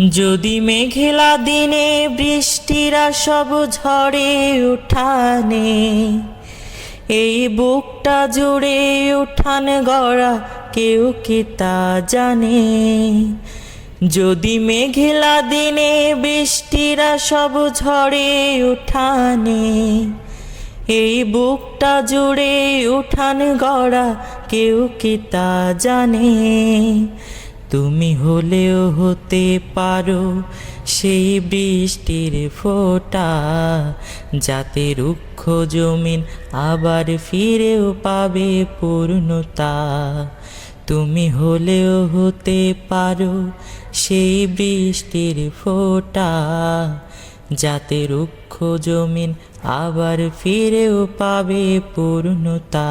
যদি মেঘেলা দিনে বৃষ্টিরা সব ঝড়ে উঠানে, এই বুকটা জুড়ে উঠান গড়া কেউ কি তা জানে? যদি মেঘেলা দিনে বৃষ্টিরা সব ঝড়ে উঠানে, এই বুকটা জুড়ে উঠান গড়া কেউ কি তা জানে? তুমি হলেও হতে পারো সেই বৃষ্টির ফোঁটা, যাতে রুক্ষ জমিন আবার ফিরেও পাবে পূর্ণতা। তুমি হলেও হতে পারো সেই বৃষ্টির ফোঁটা, যাতে রুক্ষ জমিন আবার ফিরেও পাবে পূর্ণতা।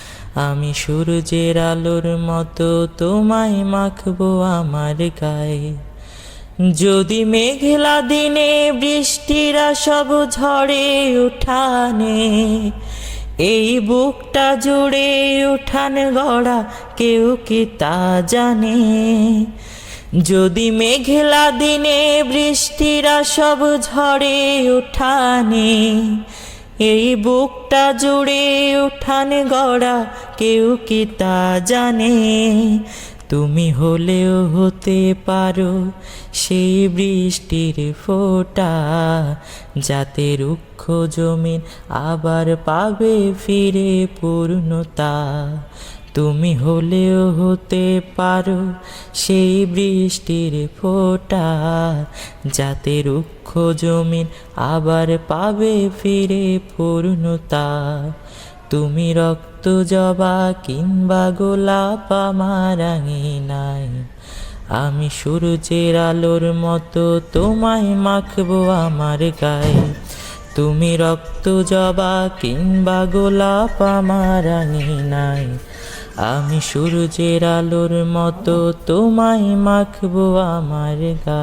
আমি সূর্যের আলোর মতো তোমায় মাখবো আমার গায়ে। যদি মেঘলা দিনে বৃষ্টিরা সব ঝড়ে উঠানে, এই বুকটা জুড়ে উঠান গড়া কেউ কি তা জানে? যদি মেঘলা দিনে বৃষ্টিরা সব ঝড়ে উঠানে এই বুকটা জুড়ে উঠান গড়া, কেউ কি তা জানে? তুমি হলেও হতে পারো সেই বৃষ্টির ফোঁটা, যাতে রুক্ষ জমিন আবার পাবে ফিরে পূর্ণতা। তুমি হলেও হতে পারো সেই বৃষ্টির ফোঁটা, যাতে রুক্ষ জমিন আবার পাবে ফিরে পূর্ণতা। তুমি রক্ত জবা কিংবা গোলাপ আমার নাই আমি সূর্যের আলোর মতো তোমায় মাখবো আমার গায়ে। তুমি রক্ত জবা কিংবা গোলাপ আমার নাই আমি সূর্যের আলোর মতো তোমায় মাখবো আমার গা।